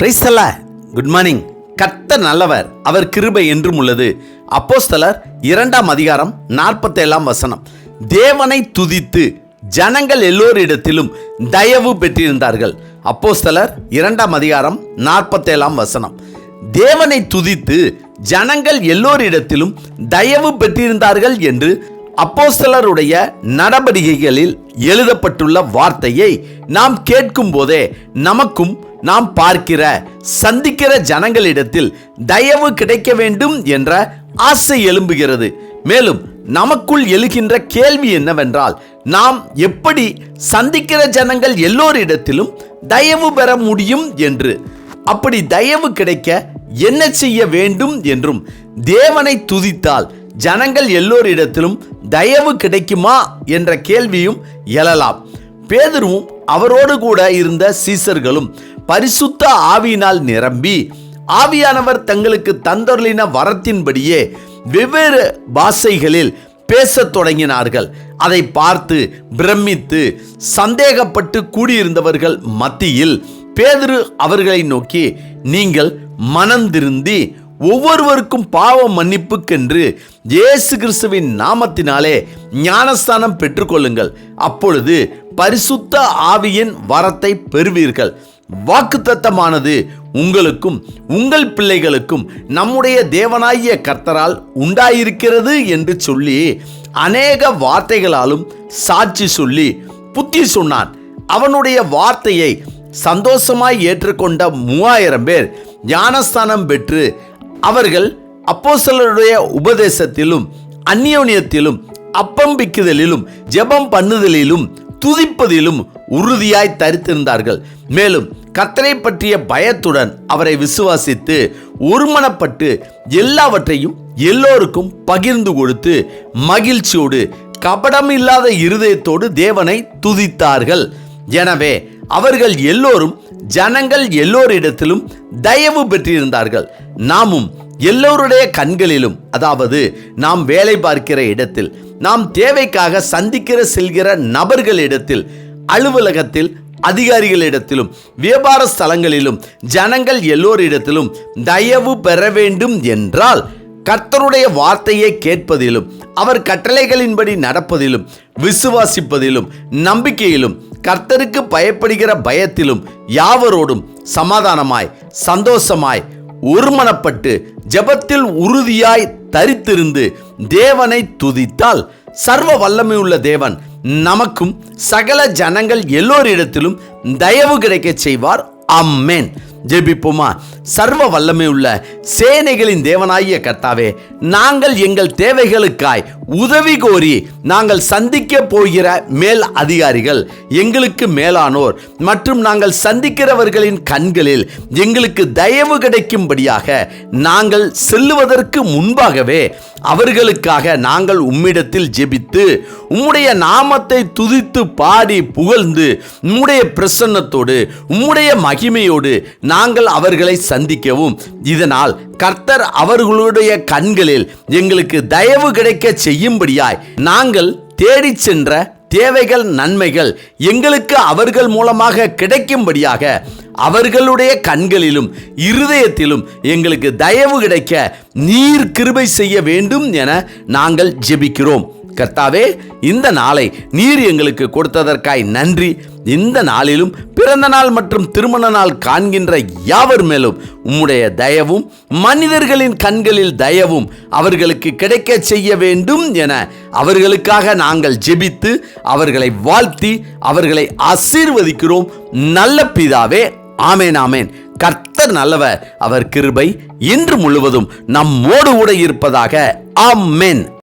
பிரைசல்ல good morning கர்த்தர் நல்லவர். அவர் கிருபை என்றும் உள்ளது. அப்போஸ்தலர் இரண்டாம் அதிகாரம் நாற்பத்தேழாம் வசனம். தேவனை துதித்து ஜனங்கள் எல்லோரிடத்திலும் தயவு பெற்றிருந்தார்கள். அப்போஸ்தலர் இரண்டாம் அதிகாரம் நாற்பத்தேழாம் வசனம். தேவனை துதித்து ஜனங்கள் எல்லோரிடத்திலும் தயவு பெற்றிருந்தார்கள் என்று அப்போஸ்தலருடைய நடவடிக்கைகளில் எழுதப்பட்டுள்ள வார்த்தையை நாம் கேட்கும் போதே நமக்கும் நாம் பார்க்கிற சந்திக்கிற ஜனங்களிடத்தில் தயவு கிடைக்க வேண்டும் என்ற ஆசை எழும்புகிறது. மேலும் நமக்குள் எழுகின்ற கேள்வி என்னவென்றால் நாம் எப்படி சந்திக்கிற ஜனங்கள் எல்லோரிடத்திலும் தயவு பெற முடியும் என்று. அப்படி தயவு கிடைக்க என்ன செய்ய வேண்டும் என்றும் தேவனை துதித்தால் ஜனங்கள் எல்லோரிடத்திலும் தயவு கிடைக்குமா என்ற கேள்வியும் எழலாம். பேதரும் அவரோடு கூட இருந்த சீசர்களும் பரிசுத்த ஆவியினால் நிரம்பி ஆவியானவர் தங்களுக்கு தந்தொருளின வரத்தின்படியே வெவ்வேறு பாஷைகளில் பேசத் தொடங்கினார்கள். அதை பார்த்து பிரமித்து சந்தேகப்பட்டு கூடியிருந்தவர்கள் மத்தியில் பேதுரு அவர்களை நோக்கி நீங்கள் மனந்திருந்தி ஒவ்வொருவருக்கும் பாவ மன்னிப்புக்கென்று இயேசு கிறிஸ்துவின் நாமத்தினாலே ஞானஸ்தானம் பெற்றுக்கொள்ளுங்கள். அப்பொழுது பரிசுத்த ஆவியின் வரத்தை பெறுவீர்கள். வாக்குத்தத்தமானது உங்களுக்கும் உங்கள் பிள்ளைகளுக்கும் நம்முடைய தேவனாகிய கர்த்தரால் உண்டாயிருக்கிறது என்று சொல்லி அநேக வார்த்தைகளாலும் சாட்சி சொல்லி புத்தி சொன்னான். அவனுடைய வார்த்தையை சந்தோஷமாய் ஏற்றுக்கொண்ட மூவாயிரம் பேர் ஞானஸ்தானம் பெற்று அவர்கள் அப்போசலருடைய உபதேசத்திலும் அந்நியோனியத்திலும் அப்பம்பிக்குதலிலும் ஜெபம் பண்ணுதலிலும் துதிப்பதிலும் உறுதியாய் தரித்திருந்தார்கள். மேலும் கத்தரை பற்றிய பயத்துடன் அவரை விசுவாசித்து ஒருமனப்பட்டு எல்லாவற்றையும் எல்லோருக்கும் பகிர்ந்து கொடுத்து மகிழ்ச்சியோடு கபடம் இல்லாத இருதயத்தோடு தேவனை துதித்தார்கள். எனவே அவர்கள் எல்லோரும் ஜனங்கள் எல்லோரிடத்திலும் தயவு பெற்றிருந்தார்கள். நாமும் எல்லோருடைய கண்களிலும் அதாவது நாம் வேலை பார்க்கிற இடத்தில் நாம் தேவைக்காக சந்திக்கிற செல்கிற நபர்களிடத்தில் அலுவலகத்தில் அதிகாரிகளிடத்திலும் வியாபார ஸ்தலங்களிலும் ஜனங்கள் எல்லோரிடத்திலும் தயவு பெற வேண்டும் என்றால் கர்த்தருடைய வார்த்தையை கேட்பதிலும் அவர் கட்டளைகளின்படி நடப்பதிலும் விசுவாசிப்பதிலும் நம்பிக்கையிலும் கர்த்தருக்கு பயப்படுகிற பயத்திலும் யாவரோடும் சமாதானமாய் சந்தோஷமாய் ஒருமனப்பட்டு ஜெபத்தில் உறுதியாய் தரித்திருந்து தேவனை துதித்தால் சர்வ வல்லமை உள்ள தேவன் நமக்கும் சகல ஜனங்கள் எல்லோரிடத்திலும் தயவு கிடைக்கச் செய்வார். அம்மேன் ஜெபிப்போமா? சர்வ வல்லமை உள்ள சேனைகளின் தேவனாகிய கர்த்தாவே நாங்கள் எங்கள் தேவைகளுக்காய் உதவி கோரி நாங்கள் சந்திக்க போகிற மேல் அதிகாரிகள் எங்களுக்கு மேலானோர் மற்றும் நாங்கள் சந்திக்கிறவர்களின் கண்களில் எங்களுக்கு தயவு கிடைக்கும்படியாக நாங்கள் செல்லுவதற்கு முன்பாகவே அவர்களுக்காக நாங்கள் உம்மிடத்தில் ஜெபித்து உம்முடைய நாமத்தை துதித்து பாடி புகழ்ந்து உம்முடைய பிரசன்னத்தோடு உம்முடைய மகிமையோடு நாங்கள் அவர்களை சந்திக்கவும். இதனால் கர்த்தர் அவர்களுடைய கண்களில் எங்களுக்கு தயவு கிடைக்க செய்யும்படியாய் நாங்கள் தேடிச் சென்ற தேவைகள் நன்மைகள் எங்களுக்கு அவர்கள் மூலமாக கிடைக்கும்படியாக அவர்களுடைய கண்களிலும் இருதயத்திலும் எங்களுக்கு தயவு கிடைக்க நீர் கிருபை செய்ய வேண்டும் என நாங்கள் ஜெபிக்கிறோம். கர்த்தாவே இந்த நாளை நீர் எங்களுக்கு கொடுத்ததற்காய் நன்றி. இந்த நாளிலும் பிறந்த நாள் மற்றும் திருமண நாள் காண்கின்ற யாவர் மேலும் உம்முடைய தயவும் மனிதர்களின் கண்களில் தயவும் அவர்களுக்கு கிடைக்க செய்ய வேண்டும் என அவர்களுக்காக நாங்கள் ஜெபித்து அவர்களை வாழ்த்தி அவர்களை ஆசீர்வதிக்கிறோம். நல்ல பிதாவே ஆமேன் ஆமேன். கர்த்தர் நல்லவர் அவர் கிருபை இன்று முழுவதும் நம்மோடு கூட இருப்பதாக ஆமென்.